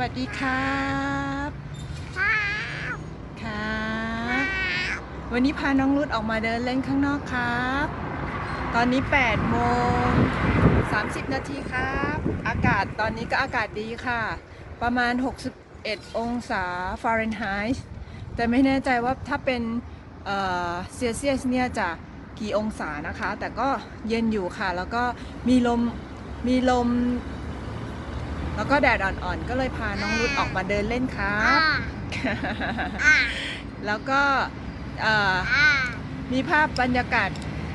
วัสดีครับครับ ครับ วันนี้พาน้องรุดออกมาเดินเล่นข้างนอกครับ ตอนนี้8โมง30 นาทีครับ อากาศตอนนี้ก็อากาศดีค่ะ ประมาณ 61 องศาฟาเรนไฮต์ แต่ไม่แน่ใจว่าถ้าเป็นเซลเซียสเนี่ยจะกี่องศานะคะ แต่ก็เย็นอยู่ค่ะ แล้วก็มีลมมีลม แล้วก็แดดอ่อนๆ ก็เลยพาน้องรุดออกมาเดินเล่นครัอ่าบ อ่าแล้วก็เอ่ออ่ามีภาพบรรยากาศ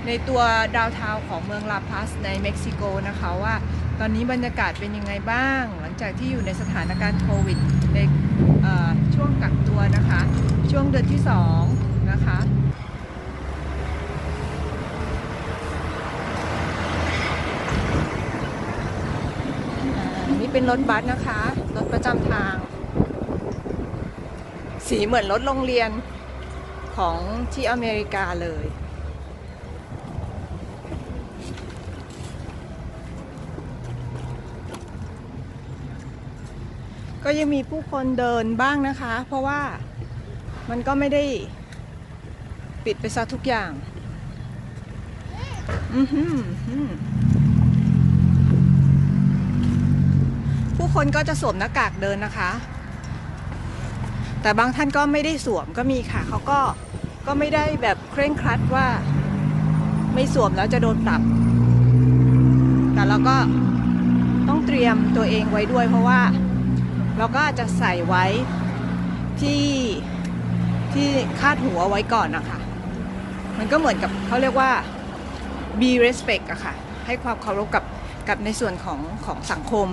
ในตัวดาวน์ทาวน์ของเมืองลาพัสในเม็กซิโกนะคะว่า ตอนนี้บรรยากาศเป็นยังไงบ้าง หลังจากที่อยู่ในสถานการณ์โควิดในเอ่อช่วงกักตัวนะคะ ช่วงเดือนที่2นะคะ อ่า นี่เป็นรถบัสนะคะ รถประจำทาง สีเหมือนรถโรงเรียนของที่อเมริกาเลยก็ยังมีผู้คนเดินบ้างนะคะ เพราะว่ามันก็ไม่ได้ปิดไปซะทุกอย่าง อือหือหือ ผู้คนก็จะสวมหน้ากากเดินนะคะ แต่บางท่านก็ไม่ได้สวมก็มีค่ะเขาก็ก็ไม่ได้แบบเคร่งครัดว่า ไม่สวมแล้วจะโดนปรับ แต่เราก็ต้องเตรียมตัวเองไว้ด้วย เพราะว่าเราก็อาจจะใส่ไว้ที่ที่คาดหัวไว้ก่อนนะคะ มันก็เหมือนกับเขาเรียกว่า be respect อะค่ะ ให้ความเคารพกับกับในส่วนของของสังคม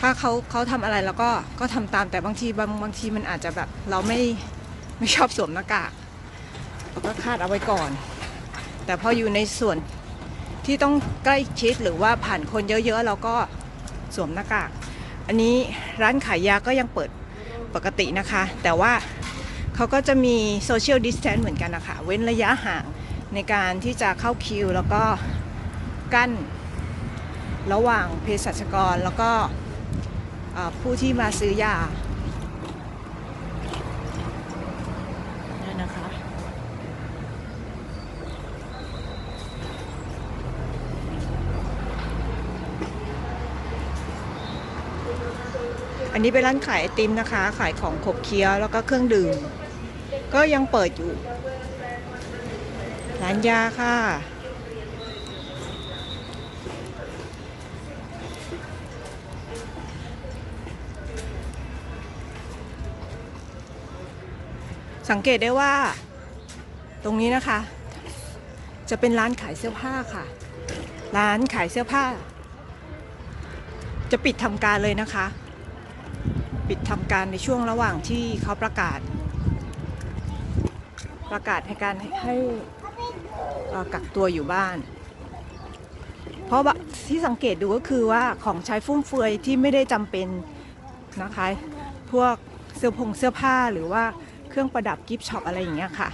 ถ้าเขาเขาทำอะไรแล้วก็ก็ทำตามแต่บางทีบางบางทีมันอาจจะแบบเราไม่ไม่ชอบสวมหน้ากากเราก็คาดเอาไว้ก่อน แต่พออยู่ในส่วนที่ต้องใกล้ชิดหรือว่าผ่านคนเยอะๆเราก็สวมหน้ากาก อันนี้ร้านขายยาก็ยังเปิดปกตินะคะ แต่ว่าเขาก็จะมีโซเชียลดิสแทนเหมือนกันนะคะ เว้นระยะห่างในการที่จะเข้าคิว แล้วก็กั้นระหว่างเภสัชกรแล้วก็ ผู้ที่มาซื้อยานี่นะคะอันนี้เป็นร้านขายไอติมนะคะ ขายของขบเคี้ยวแล้วก็เครื่องดื่ม ก็ยังเปิดอยู่ ร้านยาค่ะ สังเกตได้ว่า ตรงนี้นะคะ จะเป็นร้านขายเสื้อผ้าค่ะ ร้านขายเสื้อผ้า จะปิดทำการเลยนะคะ ปิดทำการในช่วงระหว่างที่เขาประกาศ ประกาศให้การให้กักตัวอยู่บ้าน เพราะที่สังเกตดูก็คือว่าของใช้ฟุ่มเฟือยที่ไม่ได้จำเป็นนะคะ พวกเสื้อผงเสื้อผ้าหรือว่า เครื่องประดับกิฟช็อปอะไรอย่างเงี้ยค่ะ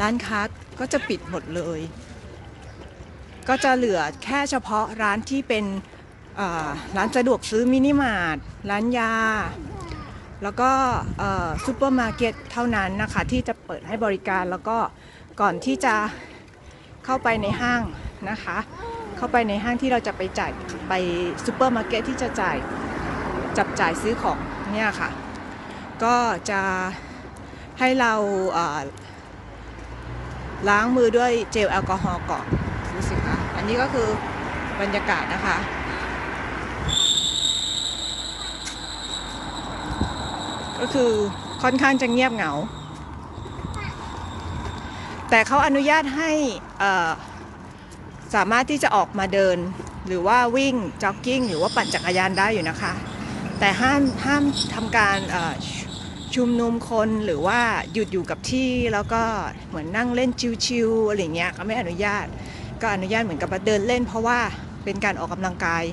ร้านค้าก็จะปิดหมดเลย ก็จะเหลือแค่เฉพาะร้านที่เป็นร้านสะดวกซื้อมินิมาร์ทร้านยา แล้วก็ซูเปอร์มาร์เก็ตเท่านั้นนะคะ ที่จะเปิดให้บริการแล้วก็ก่อนที่จะเข้าไปในห้างนะคะ เข้าไปในห้างที่เราจะไปจ่ายไปซูเปอร์มาร์เก็ตที่จะจ่ายจับจ่ายซื้อของเนี่ยค่ะ ก็จะ ให้เราล้างมือด้วยเจลแอลกอฮอล์ก่อนดูสิคะอันนี้ก็คือบรรยากาศนะคะก็คือค่อนข้างจะเงียบเหงา แต่เขาอนุญาตให้สามารถที่จะออกมาเดิน หรือว่าวิ่งจ็อกกิ้ง หรือว่าปั่นจักรยานได้อยู่นะคะ แต่ห้ามห้ามทำการช ชุมนุมคนหรือว่าหยุดอยู่กับที่แล้วก็เหมือนนั่งเล่นชิวๆอะไรเงี้ยเขาไม่อนุญาต ก็อนุญาตเหมือนกับว่าเดินเล่น เพราะว่าเป็นการออกกำลังกาย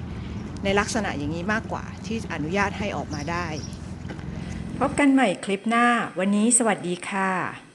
ในลักษณะอย่างนี้มากกว่าที่อนุญาตให้ออกมาได้ พบกันใหม่คลิปหน้า วันนี้สวัสดีค่ะ